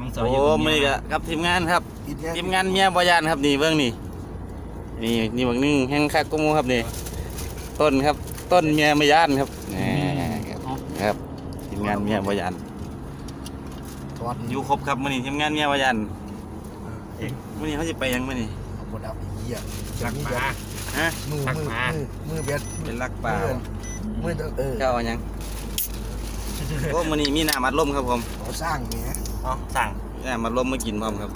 มังสอยโอ้มือนี้ก็ครับทีมงานครับกินเนี่ยทีมงานเมียบอยานครับนี่เบื้องนี่นี่นี่บางหนึงแห้งคักกุมูครับนี่ต้นครับ ต้นเมียบอยานครับนี่ครับทีมงานเมียบอยานทอดอยู่ครบครับมือนี้ทีมงานเมียบอยานมือนี้เขาจะไปยังมือนี้เอาหมดเอาอีกเหี้ยรักปลาฮะมือตักมือมา มือมือเบ็ดเป็นลักปลามือมือเออเจ้าเอายังโอ้มือนี้มีน้ำมัดลมครับผมเขาสร้างเนี่ย เอาสั่งน้ำมัดลมมากินพร้อมครับ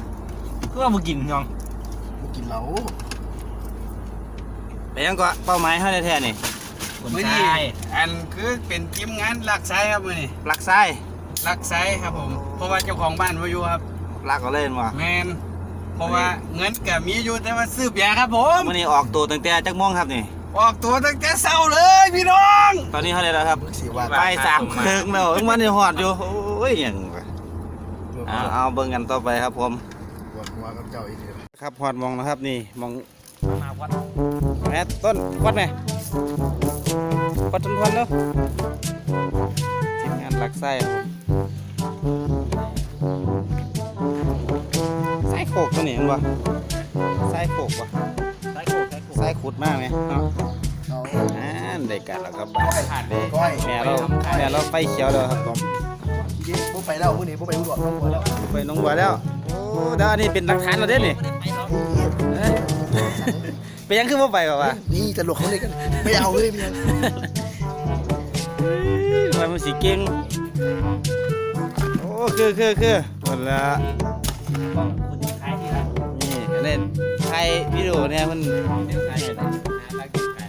เพื่อมากินยองมากินเหล้าไปยังก็เป้าหมายเขาแท้ๆนี่คนมื้อใชนี้ายอันคือเป็นทีมงานหลักไซครับมื้อนี้ลักไส้หลักไซครับผม เพราะว่าเจ้าของบ้านบ่อยู่ครับ ลักก็เล่นว่ะแมนเพราะว่าเงินก็มีอยู่แต่ว่าซื้อเบียร์ครับผม มือนี้ออกตัวตั้งแต่จักโมงครับนี่ ออกตัวตั้งแต่เช้าเลยพี่น้อง ตอนนี้เขาได้แล้วครับมึงสิว่า ไปสามเพิงแล้วเอิ้งมันนี่หอดอยู่ โอ้ยหยังวะเอาเอาเบิ่งกันต่อไปครับผมปวดหัวกับเจ้าอีกทีครับหอดมองนะครับนี่มองมาวัดแม่ต้นควัดไหมควัดจนทวนแล้วทีมงานลักไส้ครับผมไส้โขกตัวนี้เห็นปะไส้โขกปะไส้โคกไส้โคกไส้ขุดมากไหมเนาะเอาอ่าได้กันแล้วครับบ้านขาดเลยก้อยแม่เราแม่เราไฟเขียวแล้วครับผม ทีนี้พวกไปแล้วมื้อนี้พวกไปอุดรพวกไปแล้วไปน้องบัวแล้ว โอ้เดี๋ยวอันนี้เป็นหลักฐานเราเด้นี่เอ้ยไปยังคือว่าไปกับว่านี่ตลกเขาเลยกันไม่เอาเลยไม่เอาทำไมมันสีเก่ง โอ้คือคือคือหมดละกล้องคุณจะขายที่ร้านนี่เล่นไทยวิดีโอเนี่ยมันเดี๋ยวขายอยู่นะหาร้านกินขาย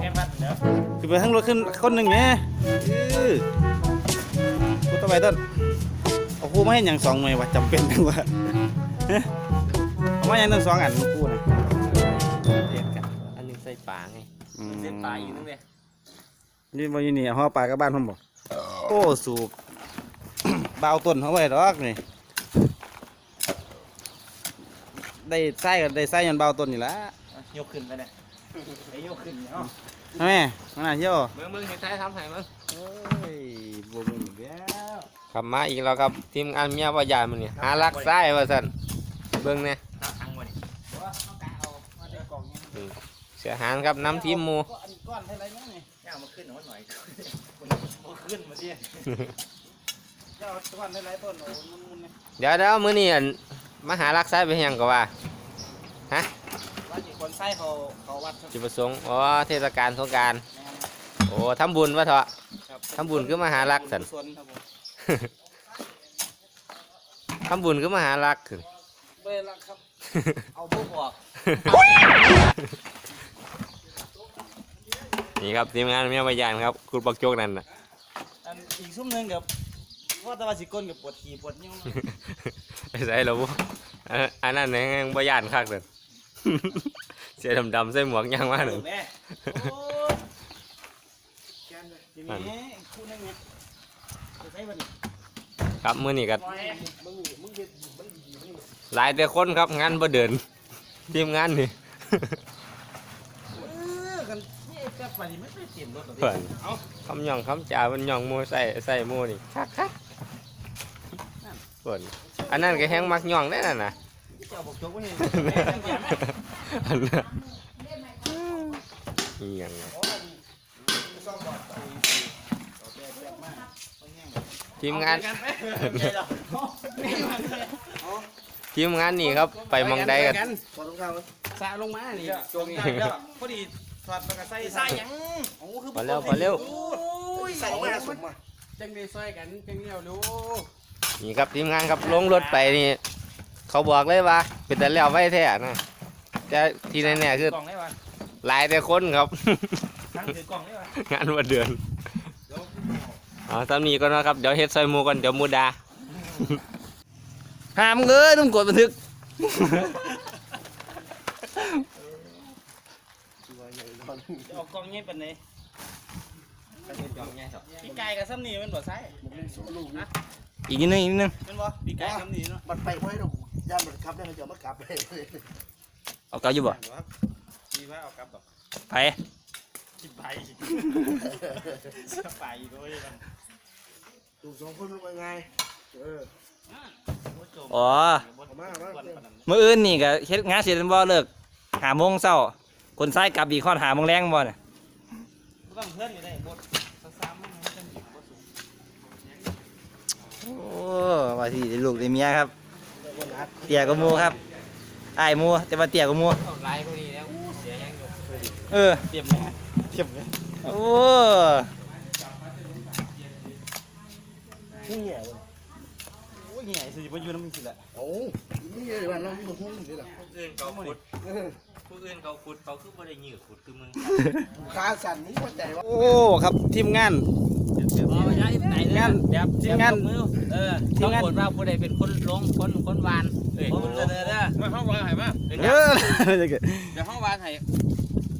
แค่วัดเดี๋ยวคือไปทั้งรถขึ้นคนหนึ่งไงอื้อกูต้อง ไปต้นเอาคู่มาให้อย่างสองหน่วยวะจำเป็นจังวะฮะเอามาอย่างตั้งสองอันคู่นะเรียกกันอันหนึงใส่ปลาไงอืมเส้นปลาอยู่นึงเลยนี่บ่อยู่นี่ห่อปลากับบ้านผมบอกโอ้สูบเบาวต้นเขาไว้ดอกนี่ได้ไส้กันได้ไส้ยันเบาวต้นนี่ละยกขึ้นไปเลยไอ้ยกขึ้นเนาะทำไมมันน่าเที่ยวมึงมึงเห็นใครทำให้มึงโอ้ยบวมอีกแล้ว ขับมาอีกแล้วครับทีมงานเมียว่ายายมันนี่หาลักไส้ว่าสันเบิ่งเนี่ยตักทางวันนี้เสียหารครับน้ำทีมหมูก็อันก้อนเท่าไรมั้งนี่ย่ามาขึ้นหน่อยหน่อยมาขึ้นมาดิเจ้าก้อนเท่าไรต้นโอ้มันมันนี่เดี๋ยวเดี๋ยวมื้อนี้อั่นมาหาลักไส้ไปเฮียงก็ว่าว่าจีคนไส้เขาเขาวัดครับจุดประสงค์อ๋อเทศกาลสงกรารโอ้ทำบุญวะเถอะครับทำบุญคือมาหารักสัน บุญส่วนครับผมทำบุญก็มาหาลักขึ้นเบลักครับ เอาพวกออกนี่ครับทีมงานเมียว่ายายครับ คุณปักโจกนั่นน่ะอันอีกซุ้มหนึงกับว่าแตะวันสิก้นกับปวดขี่ปวดนิ้วไปใส่แล้วบุอันอันนั้นแห่งบ่ยานคักเลย เสียดำๆใส่หมวกยางมาหนึ่ง แม่โอ้ยทีนี้คู่นึงเนี่ยจะใช้บัดน ครับมื้อนี้ก็น้อยหลายแต่คนครับงานบ่เดินทีมงานนี่เออกันนี่แป๊บไปนี่ไม่ไปเตรียมรถหรอกเพิ่นคำย่องคำจ่ามันย่องหมูใส่ใส่หมูนี่คักคักเพิ่นอันนั้นก็แห้งมักย่องได้นั่นน่ะเจ้าบอกจกไว้ให้แม่จังแก่แม่อันนั้นอีหยังวะ ทีมงาน ทีมงานนี่ครับ ไปหมองใดกันขอรองเท้าสะลงมานี่จงได้แล้วพอดีถอดแล้วก็ใส่ใส่หยังโอ้คือพอแล้วพอแล้วใส่มาสมมาจังได้ซอยกันจังเดียวดูนี่ครับทีมงานครับลงรถไปนี่ เขาบอกเลยว่า เป็นแต่แล้วไว้แท้นะแต่ที่แน่ๆคือกล่องได้ป่ะหลายแต่คนครับทั้งถือกล่องได้ป่ะงานวันเดือน เอาตามนี้ก็นะครับ เดี๋ยวเฮ็ดซอยหมูกันเดี๋ยวหมูดาห้ามเลยต้องกดบันทึกเอากล่องนี้เป็นไงกล่องไงครับพี่ไก่กับซ้ำนี่มันบ่ใส่ลูกนะอีกนิดนึงอีกนิดนึงมันบ่พี่ไก่ซ้ำนี่เนาะมันไปไว้ดอกย่านมันขับได้เขาจะมากลับเลยเอาเกาอยู่บ่ดีว่าเอากลับดอกไป สิบใบเสื้อไปด้วยกันลูกสองคนมันว่าไง เออ อ๋อเอามาเอามามื้ออื่นนี่ก็เฮ็ดงานเสร็จแล้วบ่เลิกหาโมงเช้า คนซ้ายกลับอีกฮอดหาโมงแรงบ่เนี่ยต้องเพื่อนอยู่ได้บดซ้ำๆมันจะหยิบบ่สูงโอ้ว่าที่ได้ลูกได้เมียครับ เตี้ยกว่าหมู่ครับอ้ายหมู่แต่ว่าเตี้ยกว่าหมู่เอาลายพวกนี้แล้วอู้เสียยังอยู่ เออเตรียมเลยเตรียมเลยโอ้ผู้เหี้ยเว้ยโอ้ยใหญ่สิบ่อยู่น้ำมันสิละโอ้นี่ไงวันเราอยู่ห้องนี่แหละผู้อื่นเขาขุดผู้อื่นเขาขุดเขาคือบ่ได้ยื้อขุดคือมึงขาสั่นนี่เข้าใจว่าโอ้ครับทีมงานเอาไปย้ายที่ไหนเนี่ยงานเดี๋ยวทีมงานเดี๋ยวยกมือเออทีต้อมงงานกดว่าผู้ใดเป็นคนลงคนคนวานเอ้ยคนเสนอเด้อมาห้องวางให้มาเออเดี๋ยวห้องวางให้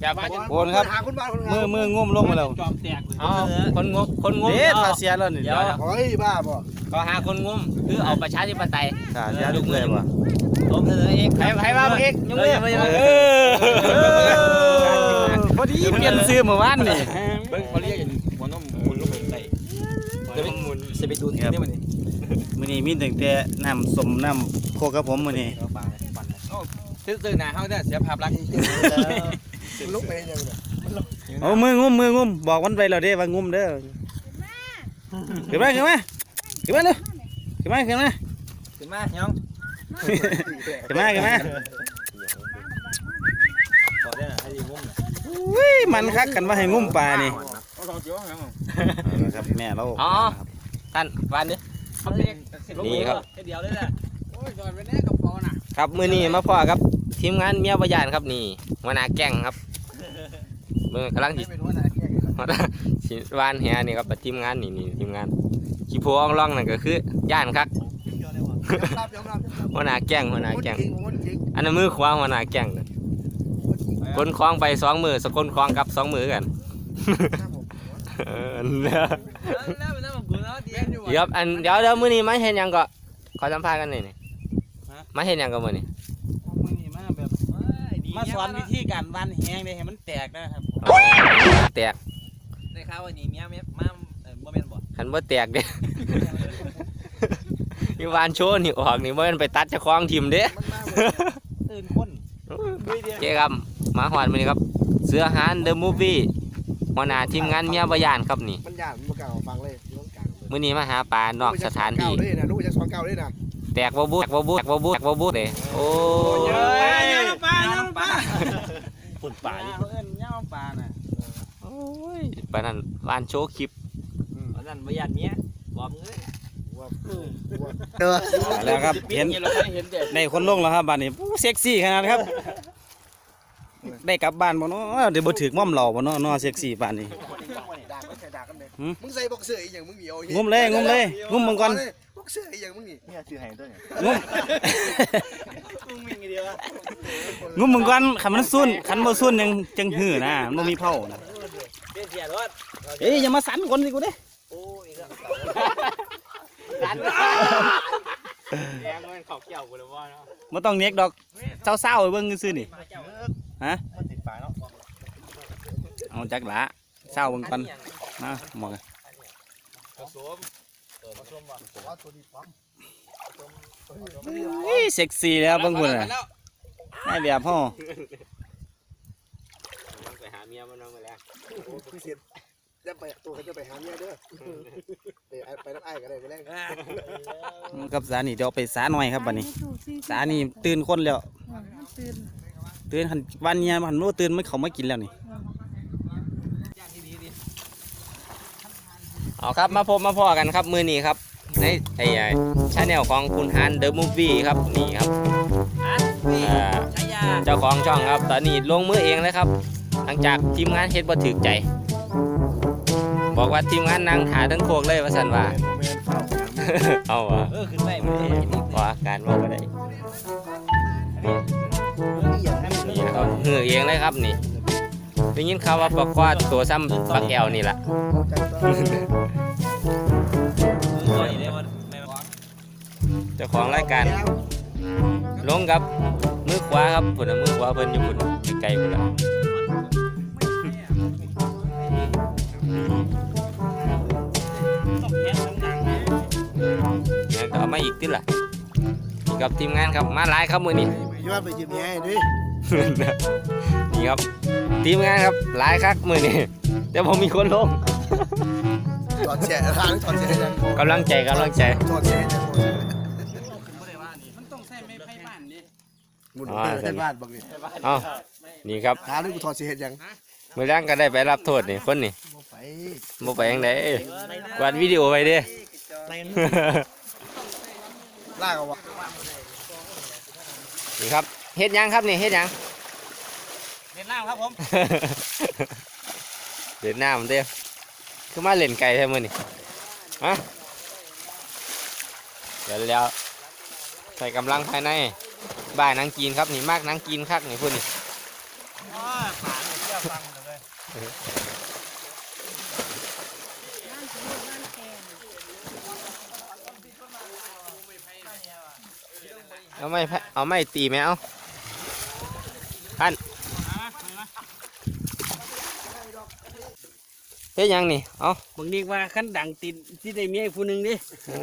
อย่าไปโอนครับ หาคนบ้านคนมือมืองุ้มลงมาแล้วจอมแตกเลยเอาคนงกคนงมเด็ดเอา ตาเสียแล้วนี่เดี๋ยว เฮ้ยบ้าบ่ก็หาคนงมคือเอาประชาธิปไตยตาเสียลูกเลยว่ะผมเสนอเองใครใครว่าเองยกมือเออพอดีเปลี่ยนซื้อเมื่อวานนี่เบิ่งเขาเรียกอย่างหัวนมมุนลงไปใส่จะไปมุนจะไปดูที่นี่มันนี่มื้อนี้มีตั้งแต่น้ำส้มน้ำโคกครับผมมื้อนี้ซื้อๆหน้าเฮาเด้อเสียภาพลักษณ์ ลุกไปยังไงเอามืองุ้มมืองุ้มบอกมันไปแล้วเด้ว่างุ้มเด้อขึ้นมาขึ้นมาขึ้นมาเร็วขึ้นมาขึ้นมาขึ้นมาน้องขึ้นมาขึ้นมาขอได้น่ะให้ดีงมน่ะอุ้ยมันคักกันว่าให้งุ้มปลานี่เอาสองเจียวให้เอาเอาละครับแม่เราอ๋อท่านวันนี้เขาเรียกนี่ครับเดียวเลยแหละโอ้ยจอดไว้แน่กับพอน่ะครับมื้อนี้มาพ่อครับทีมงานเมียบยานครับนี่หัวหน้าแก๊งครับ เบิ่งกำลังสิเป็นหัวหน้าแก่หัวหน้าสิวานแหนี่ครับทีมงานนี่นี่ทีมงานขี้โพอ่องร่องนั่นก็คือย่านครับยอมรับยอมรับหัวหน้าแก๊งหัวหน้าแก๊งจริงคนจริงอันนั้นมือขวาหัวหน้าแก๊งน่ะคนคล้องไปสองมือสกลคล้องกลับสองมือกันเออเนี่ยแล้วมันต้องกูแล้วเดียนอยู่เดี๋ยวอันเดี๋ยวเดี๋ยวมื้อนี้มาเห็นหยังก็ขอสัมภาษณ์กันหน่อยนี่มาเห็นหยังก็มื้อนี้มื้อนี้มาแบบ มาสอนวิธีการวานแหงได้ให้มันแตกนะครับแตกได้ข่าวว่านี่เมียเมียมาเออบ่แม่นบ่หันบ่แตกเด้ นี่วานโชว์นี่ออกนี่บ่แม่นไปตัดเจ้าของทีมเด้ตื่นคนเจ๊ครับมาฮอดมื้อนี้ครับ เสือหานเดอะมูฟวี่หัวหน้าทีมงานเมียบ่ยานครับนี่มันยากมันกล่าวฟังเลยย้อนกลางมื้อนี้มาหาปลานอกสถานที่ด้วยนะลูกจะสอนเก่าด้วยนะ แตกบ่บูแตกบ่บูแตกบ่บูแตกบ่บูเด้โอ้ยย่างปลาย่างปลาฝุ่นป่าอยู่เอิ้นย่างปลาน่ะโอ้ยปานนั้นวานโชว์คลิปอันนั้นบ่ยันเมียบอกเอ้ยแล้วครับเห็นเราเห็นเด็ดได้คนลงแล้วครับบ้านนี้อู้เซ็กซี่ขนาดครับ ได้กลับบ้านบ่เนาะเดี๋ยวบ่ถึกม่อมเหล่าบ่เนาะเนาะเซ็กซี่บ้านนี้ด่าไม่ใช่ด่ากันเลยหืมมึงใส่บ็อกเซอร์อีกอย่างมึงมีเอางุ้มเลยงุ้มเลยงุ้มมึงก่อนบ็อก เซอร์อีกอย่างมึงนี่เนี่ยชื่อไห้ด้วยงุ้มงุ้มมึงก่อนคันมันซุ่นคันบ่ซุ่นยังจังหื้อนะมันบ่มีเผานะเป็นเสียรถเอ้ยอย่ามาสั่นคนสิกูเด้ดันแรงมันขอบเกี่ยวกูเลยว่าเนาะบ่ต้องเน็กดอกเศร้าๆให้เบิ่งซื่อๆนี่ฮะเอาจักละเศร้าเบิ่งก่อนนะหมอก ผสมเฮ้ยเซ็กซี่แล้วเบิ่งพุ่นน่ะแล้วให้แบบเฮาไปหาเมียมันเอามาแล้วพี่เสียจะไปตัวเขาจะไปหาเมียเด้อเดี๋ยวไปรับไอ้กันเลยไปแรกกับสานี่เดี๋ยวไปสาหน่อยครับบัดนี้ สานี่ตื่นคนแล้ว ตื่นตื่นหันวันเนี้ยหันโน้ตื่นมันเขามากินแล้วนี่ เอาครับมาพบมาพอกันครับมื้อนี้ครับ ในไอ้ชาแนลของคุณฮันเดอะมูฟวี่ครับนี่ครับอันนี่อ่าใช้ยาเจ้าของช่องครับ ตอนนี้ลงมือเองเลยครับ หลังจากทีมงานเฮ็ดบ่ถึกใจ บอกว่าทีมงานนั่งหาทั้งโคกเลยว่าซั่นว่าเอาว่ะเออขึ้นไปมันเห็นขออาการว่าบ่ได้นี่นะครับเหือเองเลยครับนี่ ได้ยินข่าวว่าปลาควาตัวซ้ำปลาแก้วนี่ล่ะตัวนี้ได้ว่าไม่บอกเจ้าของรายการลงกับมือขวาครับพุ่นน่ะมือขวาเพิ่นอยู่พุ่นไกลๆพุ่นล่ะงั้นก็เอามาอีกติล่ะกับทีมงานครับมาหลายครับมือนี้ยอดไปยืมแย่ดิ นี่ครับทีมงานครับหลายคักมือนี้แต่ผมมีคนลงถอดแฉะทางถอดแฉะยังกำลังใจกำลังใจถอดแฉะยังมันต้องใส่ไม้ไผ่บ้านนี่มุนอ๋อไปบ้านบังนี่เอานี่ครับถามนี่กูถอดแฉะยังมือแรงก็ได้ไปรับโทษนี่คนนี่ไปบ่ไปยังไงกวาดวิดีโอไว้เด้ลากเอาวะนี่ครับเฮ็ดหยังครับนี่เฮ็ดหยัง เวียดนามครับผมเล่นน้ำเด้อคือมาเล่นไก่ใช่มื้อนี่ฮะเดี๋ยวแล้วใส่กำลังภายในบ้านนางจีนครับนี่มากนางจีนคักนี่พุ่นนี่อ๋อขาเชื่อฟังเลยเอาไม่พะเอาไม่ตีไหมเอาพัน เฮ็ดหยังนี่ เอาบางทีว่าขั้นดังติดที่ได้เมียผู้หนึ่งดิโอ้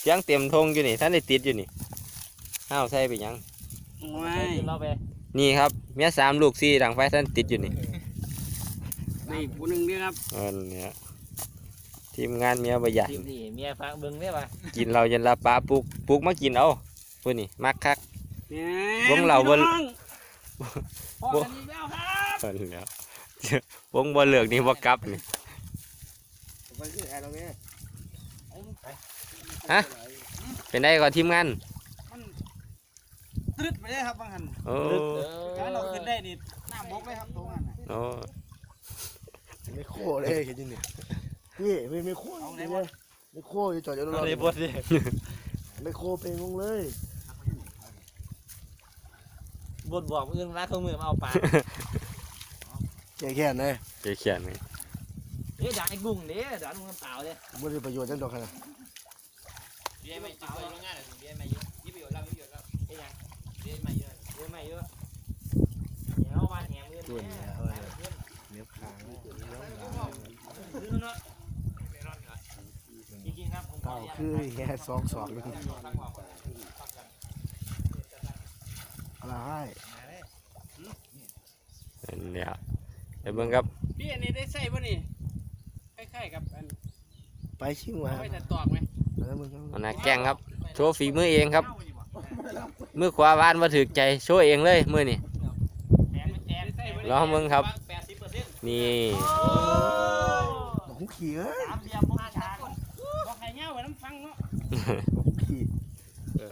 เสียงเต็มทงอยู่นี่ท่านได้ติดอยู่นี่อ้าวใส่ไปหยัง ไม่เราไปนี่ครับเมียสามลูกสี่ดังไฟท่านติดอยู่นี่นี่ผู้หนึ่งนี่ครับเออเนี่ยทีมงานเมียประหยัดทีนี่เมียฟังเบิ่งได้ป่ะกินเราจนลาปลาปลุกปลุกมากินเอาพุ่นนี่มักคักวงเราบ่พ่อกันอีกแล้วครับ เออแล้ว วงบ่เลือกนี่บ่กลับนี่ไปที่แอร์ตรงนี้เป็นได้ก็ทีมงานตรึดไปเลยครับบางหันโอ้ถ้าเราขึ้นได้นี่หน้าบกเลยครับตรงนั้นน่ะโอ้ไม่โค้เลยเห็นยังนี่พี่ไม่ไม่โค้จริงเลยไม่โค้จะจอดอยู่ตรงนั้นไม่โค้เป็นงงเลยบทบอกอื่นรักเขามือมาเอาปลา แก่แค่ไหนเขียเขียนนี่เดี๋ยวด่าไอ้กุ้งเดี๋ยวด่าลุงน้ำเปล่าเลยไม่ได้ประโยชน์จังดอกขนาดเดี๋ยวไม่จิ้มโรงงานเดี๋ยวไม่เยอะยี่ประโยชน์แล้วยี่ประโยชน์แล้วไอ้ยังเดี๋ยวไม่เยอะเดี๋ยวไม่เยอะเดี๋ยววันแหงเงินตัวเนี่เนี่ยยเออเนื้อขางจริงๆครับผมเก่าคือแค่สองสองอะไรให้เนี่ย เดี๋ยวเบิ่งครับพี่อันนี้ได้ใส่ป่ะนี่คล้ายๆกับอันไปชิมมาเอาไว้แต่ตอกไหมแล้วมึงเอาหน้าแกล้งครับ โชว์ฝีมือเองครับ มือขวาวานมาถือใจโชว์เองเลยมือนี่แถมแถมใส่ป่ะลองมึงครับแปดสิบเปอร์เซ็นต์นี่บอกคุกขี้เอ้ยสามเดียมพวกชาก่อนบอกให้เงาไว้น้ำฟังเนาะขี้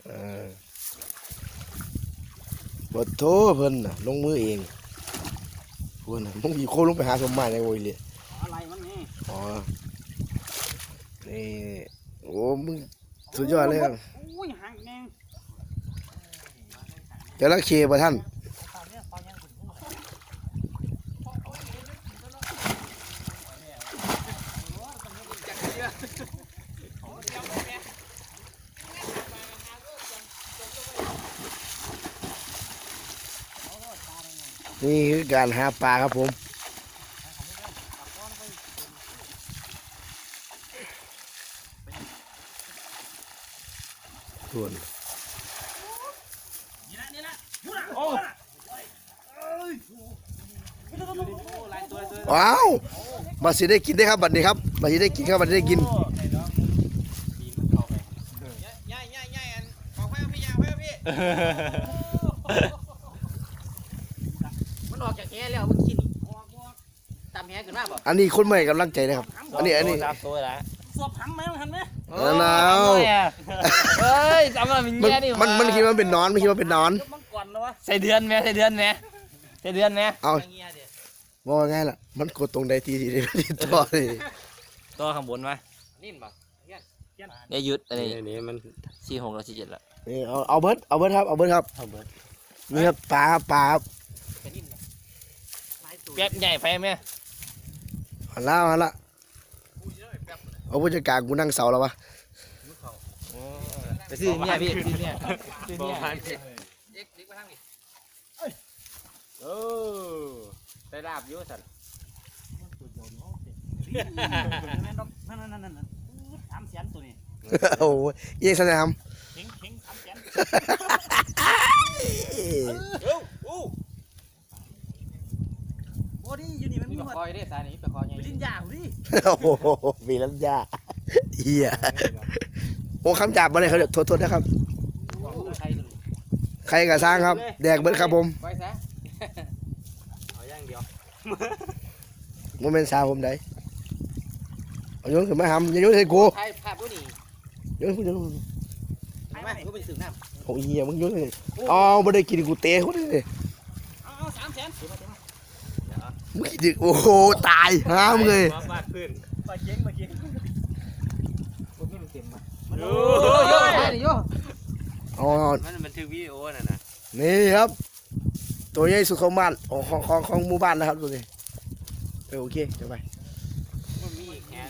เออปวดโถเพิ่นน่ะลงมือเอง เพิ่นน่ะมึงอีโคลงไปหาสมมาในโวยเลยอะไรมันนี่อ๋อนี่โอ้มึงสุดยอดเลยครับอุ้ยหักแนงจระเข้ป่ะท่าน นี่คือการหาปลาครับผม ส่วนโอ้ว้าวมาสิได้กินได้ครับบัดนี้ครับบัดนี้ได้กินครับบัดนี้ได้กิน อันนี้คนใหม่กำลังใจนะครับ อันนี้อันนี้สามตัวละสอบหันไหมมันหันไหมอันนั้นเอาเฮ้ยจำมันเป็นมันแย่ดิมันมันคิดว่าเป็นหนอนมันคิดว่าเป็นหนอน มันก่อนนะวะใส่เดือนไหมใส่เดือนไหมใส่เดือนไหมเอาบอกว่าไงล่ะ มันกดตรงใดทีทีเดียวที่ต่อเลยตัวข้างบนมานิ่มบ่เดี๋ยวหยุดอันนี้นี่นี่มันสี่หกแล้วสี่เจ็ดแล้วนี่เอาเอาเบิร์ดเอาเบิร์ดครับเอาเบิร์ดครับเอาเบิดนี่ครับปลาครับปลาครับแป๊บใหญ่ไปไหม หันละหันละเอาผู้จัดการกูนั่งเสาแล้ววะไปซื้อเนี่ยพี่ซื้อเนี่ยซื้อเนี่ยเออได้ลาบอยู่สันนั่นนั่นนั่นนั่นสามแสนตัวนี้โอ้ยเย่สันนะครับเข่งเข่งสามแสนโอ้ดิอยู่นี่มั นมีมีปหมลาดคอยได้สายนี้ปลาคอยใหญ่ลิ้นยาวดิโอ้โหมีลัญญาเฮียโอ้คำจับมาเลยเขาเดี๋ยวโทษโทษนะครับใครใครกับสร้างครับ แดกเบิดครับผมไว้ซะเอาอย่างเดียวโมเมนต์สาวผมได้เอาโยนขึ้นมาหำอย่าโยนใส่กูถ่ายภาพผู้นี่โยนขึ้นโยนขึ้นถ่ายมาก็ไปถึงน้ำโอ้ยเฮียมึงโยนเลยอ๋อไม่ได้กินกูเตะเขาเลย เอาเอาสามแสน มึงคิดดิโอ้โหตายห้ามเลยมาบาดพื้นมาเก่งมาเก่งคนไม่รู้เต็มมาโอ้โอ้ยยถ่ายดิโยอ๋อมันบันทึกวิดีโอน่ะนะนี่ครับ ตัวใหญ่สุดของบ้านของของของของหมู่บ้านนะครับตัวนี้เออโอเคเดี๋ยวไปมันมีแค่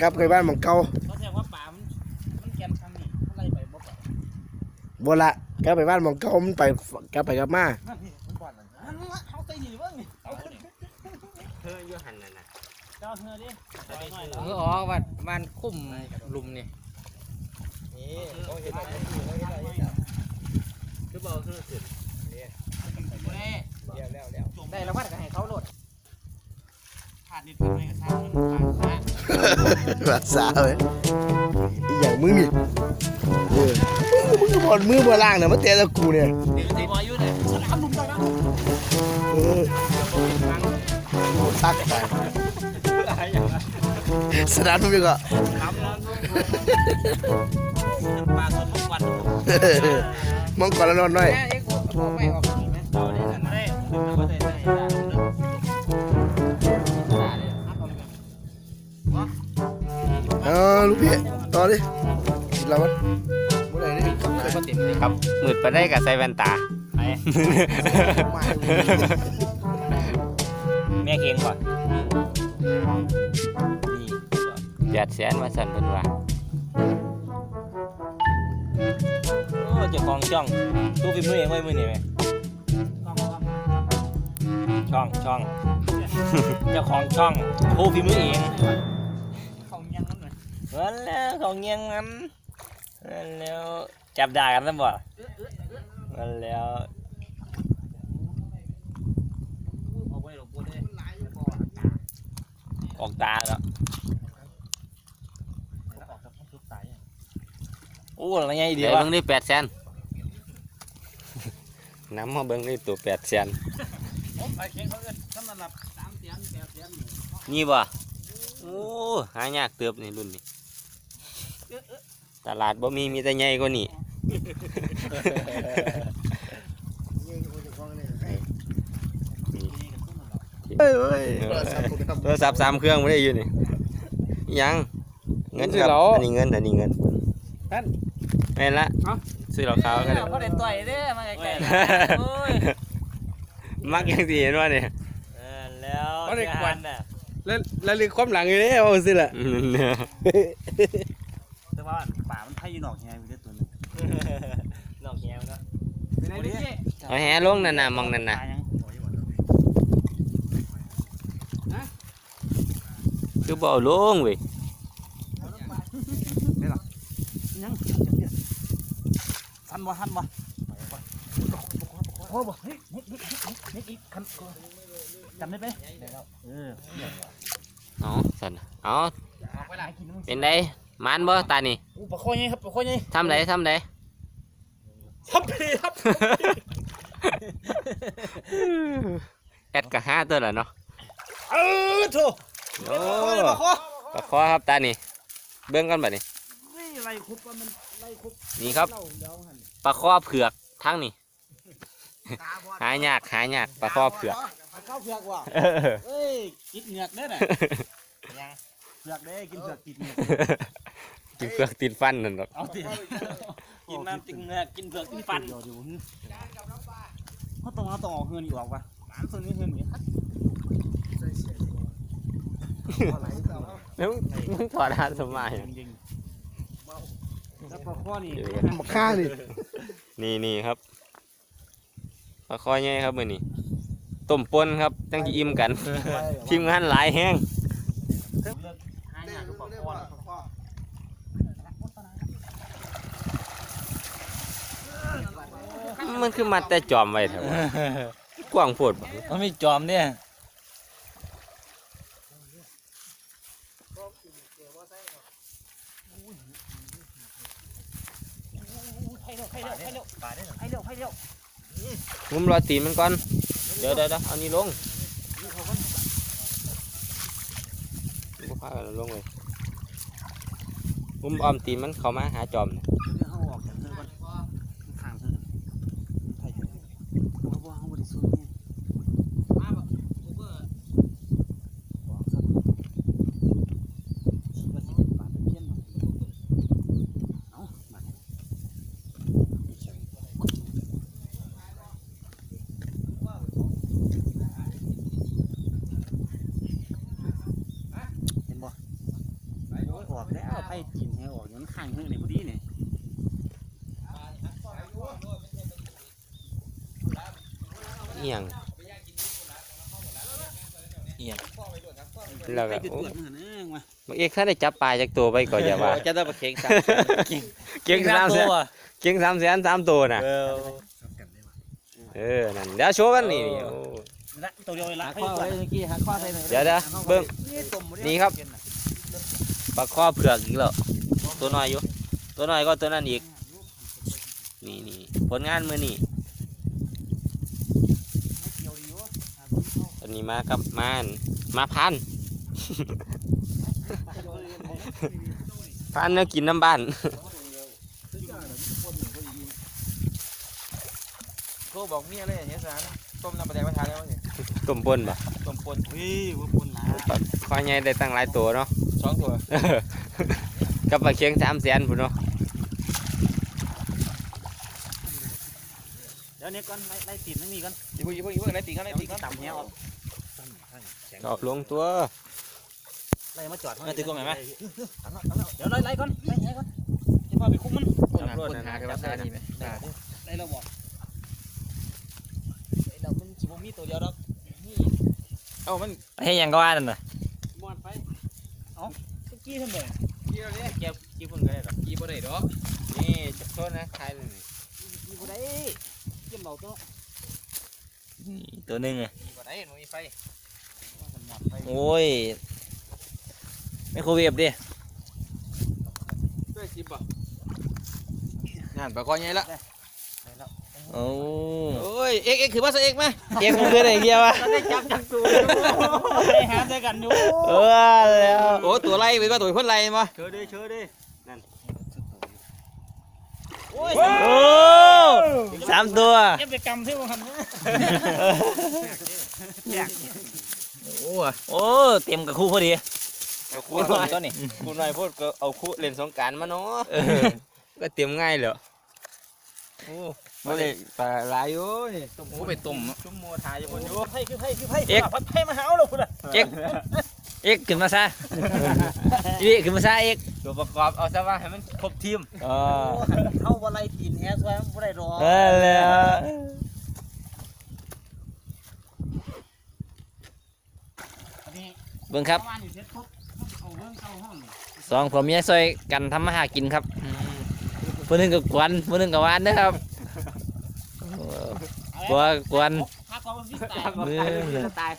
กลับไปบ้านหมองเก่าเขาแสดงว่าป่ามันมันแกนทางนี้อะไรไปบ่ไป บ่ละกลับไปบ้านหมองเก่ามันไปกลับไปกลับมานั่นนี่มันก่อนนั่นนั่นละเอาใจดีเบ้างนี่เอาคนนี้เธออยู่หันน่ะนะเจ้าเธอดิไปหน่อยเอแล้วออ๋อวันวันคุ้มลุมนี่คือบอกคือสุดได้แล้ววัดก็ให้เขาโหลด ขาดนิดหน่อยก็สร้างมันขาดนะภาษาเลยอีอย่างมึงนี่เออมึงก็บอลมือบอลล่างนะมาเตะตะกูเนี่ยตีบอยอยู่เนี่ยสนามลุมไปนะเออซักไปสนามมึงก็ปลาสดทุกวันมองก่อนแล้วนอนหน่อยแม่เอ็กซ์ออกไม่ออกนี่ไหมเอาได้นั่นนะเฮ้ยมันไม่ได้ได้ ลูกพี่ต่อดิกินแล้วมันเมื่อไหร่นี่เคยมาต็มเลยครับมืดไปได้กับใส่แว่นตาไม่แม่เก่งก่อนแปดแสนมาสั่นเพิ่นว่าโอ้เจ้าของช่องดูฝีมือเองไว้มือนี่ไหมช่องช่องเจ้าของช่องโอ้ฝีมือเอง นั่นแล้วของเงี้ยงมันนั่นแล้วจับด่ากันซะบ่นั่นแล้วเอาไว้หลบกูได้ออกตาแล้วออกจากทุกสายโอ้อะไรไงดีเดี๋ยววะเบิ่งได้แปดแสนน้ำมาเบิ่งได้ตัวแปดแสนผมไปเก่งเขาเอิ้นสำหรับสามเสียนแปดเสียนนี่นี่บ่โอ้หายากเติบนี่รุ่นนี้ ตลาดบ่มีมีแต่ใหญ่กว่านี้เฮ้ยเฮ้ยโทรศัพท์สามเครื่องไม่ได้อยู่นี่ยังเงินครับอันนี้เงินอันนี้เงินแม่นละซื้อเหล้าขาวกันเลยเขาได้ต่อยเด้มาไกลๆโอ้ยมักยังสีเห็นว่าเนี่ยเออแล้วเอาได้กวาดน่ะแล้วแล้วลึกความหลังอยู่เด้เอาสิล่ะแต่ว่าป่ามั นไทยอยู่นอกไงมีแต่ตัวนึงนอกแก้วเนาะเป็นไงพี่เอาแหลงนั่นน่ะมองนั่นน่ะตายยังคือบ่เอาลงเว้ยยังทันบ่ทันบ่โอ้บ่เฮ้ยเน็กเน็กเน็กเน็กอีกคันจำได้ไหมเออ เอาสั่นน่ะเอาเวลากินเป็นได มานบ่ตานี่อู้ปลาคอยไงครับปลาคอยไงทำไรทำไรทับพีครับแอดกะห้าตัวละเนาะเออโถโอ้ปลาคอปลาคอครับตานี่เบิ่งกันบัดนี้นี่ไรคุบว่ามันไรคุบนี่ครับเล่าเดี๋ยวหันปลาคอเผือกทั้งนี่หายากหายากปลาคอเผือกข้าวเผือกว่ะเอ้ยกินเหงือกเด้อน่ะ เผือกเด้กินเผือกติดเหงือกกินเผือกติดฟันนั่นหรอกเอาติกินน้ำจิ้งเงือกกินเผือกกินฟันเดี๋ยวเดี๋ยวเขาต้องเอาต้องออกเงินอีกออกว่ะหลานส่วนนี้เงินนี่แล้วมึงถอดหาสมัยจริงๆแล้วปลาข้อนี่มาฆ่าดินี่นี่ครับปลาคอใหญ่ครับมื้อนี้ต้มป่นครับจังสิอิ่มกันทีมงานหลายแห้ง เลิก มันคือมัดแต่จอมไว้แถวะกว้างโพดบ่มันมีจอมเนี่ยงุมรอตีนมันก่อน เดี๋ยวเดี๋ยวเดี๋ยวเอานี่ลงบ่พากันลงเลยงุมออมตีนมันเข้ามาหาจอมน่ะเอาออกจากเธอก่อนข้างเธอไทยเพราะว่าเขาบริสุทธิ์ไงออกซะคิดว่าสิเป็นบาทเป็นเพี้ยนเนาะเอาบาดนี้เห็นบ่โอ้ยออกแล้ว ไผ่จีนให้ออกอยู่ข้างเธอนี่พอดีนี่เอียงเอียงแล้วก็ไปจุดโอ้ตรวจมันนะมาบักเอกถ้าได้จับปลาจากตัวไปก่อนอย่าว่าจะได้ปลาเค็งสามเก่งสามแสนตัวเก่งสามแสนสามตัวน่ะเออเออนั่นเดี๋ยวโชว์กันนี่นี่โอ้ละตัวเดียวเลยละหาข้อไว้เมื่อกี้หาข้อใส่หน่อยเดี๋ยวเดี๋ยวเบิ้งนี่ครับ ปลาข้อเผือกอีกแล้ว ตัวน้อยอยู่ ตัวน้อยก็ตัวนั้นอีก นี่นี่ผลงานมือนี่อันนี้มากับมานมาพัน พันเนื้อกินน้ำบ้านโทรบอกเมียเลยเฮียสารต้มน้ำปลาแดงมาทานแล้วเนี่ยต้มปนปะต้มปนเฮ้ยว่าปุ่น ละปลาข้อใหญ่ได้ตั้งหลายตัวเนาะสองตัวกับปลาเคียงสามแสนพุ่นเนาะเดี๋ยวนี้ก่อนไล่ไล่ตีนไม่มีก่อนยี่ปุ่ยยี่ปุ่ยยี่ปุ่ยอะไรตีกันอะไรตีกันต่ำเนี้ยออกเอาลงตัวไล่มาจอดมาตีตัวไหนไหมเดี๋ยวไล่ไล่ก่อนไล่ไล่ก่อนจะพาไปคุ้มมันจับรถหาเทวดานี่ไหมไล่เราบอกไล่เรามันจิบมีตัวเดียวดอกนี่ เอ้ามันให้ยังก็ว่านั่นน่ะมอนไปเอาตะกี้ทำไมกี่เราเนี่ยเก็บกี่ปุ่นก็ได้หรอกี่ปุ่นได้ดอกนี่จะโทษนะใครเลยมีบ่ได้เกี่ยมเราตัวตัวหนึงอะกี่ปุ่นได้หนูมีไฟโอ้ยไมโครเวฟดิด้วยสิบป่ะงานปลาคอใหญ่ละ โอ้โอ้ยเอ็กเอ็กคือว่าเอ็กไหมเอ็งมันคืออะไรเดียววะได้จับจับตัวได้หาได้กันอยู่เออแล้วโอ้ตัวไล่ไปก็ตัวพ่นไล่มาเชิญดิเชิญดิโอ้สามตัวเก็บไปกำที่มันทำนะโอ้โอ้เต็มกับคู่พอดีเอาคู่หน่อยตัวนี้คู่หน่อยพูดก็เอาคู่เล่นสงกรารมาเนาะก็เตรียมง่ายเลยโอ้ บ่ได้ปลาหลายอยู่นี่โหไปต้มชุ่มโมทายอยู่บนอยู่ไพ่คือไพ่คือไพ่พัดไพ่มาหาเราคุณอะเอ็กเอ็กขึ้นมาซะนี่ขึ้นมาซะเอ็กตัวประกอบเอาซะว่าให้มันครบทีมอ๋อเข้าอะไรตีนแฮสไว้ไม่ได้รอเออแล้วนี่เบิ่งครับบ้านอยู่เซ็ตปุ๊บเอาเรื่องเข้าห้องสองผัวเมียช่วยกันทำมาหากินครับผู้หนึงกับกวนผู้หนึงกับหวานนะครับ กลัวกวนพักก่อนพี่ตายมือเลยตาย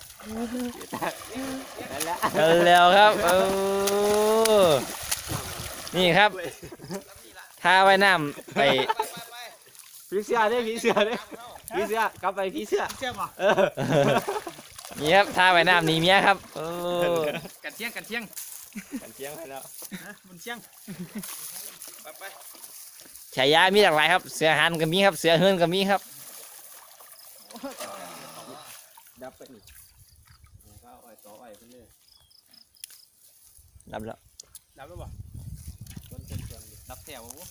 เอาแล้วครับเออนี่ครับท่าว่ายน้ำไปผีเสื้อเด้ผีเสื้อเด้ผีเสื้อกลับไปผีเสื้อเชื่อป่ะเออนี่ครับท่าว่ายน้ำหนีเมียครับเออกันเที่ยงกันเที่ยงกันเที่ยงให้แล้วมันเชี่ยงไปไปฉายามีหลากหลายครับ เสือหันก็มีครับ เสือเฮือนก็มีครับ ดับไปนี่ข้าวอ้อยต่ออ้อยเพิ่นเลยรับแล้วรับแล้วบ่ต้นเต็มเต็มรับแถวบ่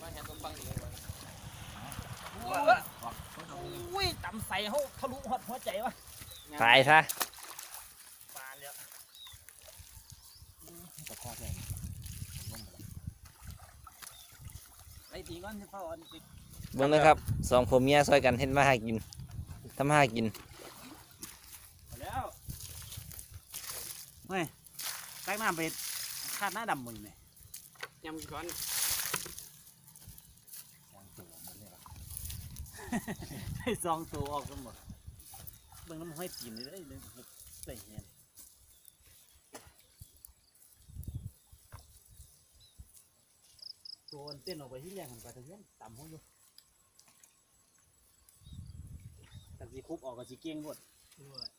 มาเห็นตรงฟังดีกว่าอุ้ยต่ำใส่เขาทะลุหัวหัวใจวะตายซะปานแล้วไอ้ตีก้อนที่พ่ออันติ เบิ่งนะครับสองผัวเมียช่วยกันเฮ็ดมาหากินทำมาหากินแล้วเฮ้ยใกล้มาไปคาดหน้าดำมึงเนี่ยยำช้อนให้ซองตัวออกกันหมดเบิ่งน้ำห้อยตีนเลยได้เลยใส่เงี้ยตัว เต้นออกไปที่แรงหันไปทางนี้ต่ำห้องอยู่แต่สีคุบออกกับสีเกี้ยงหมดด้วย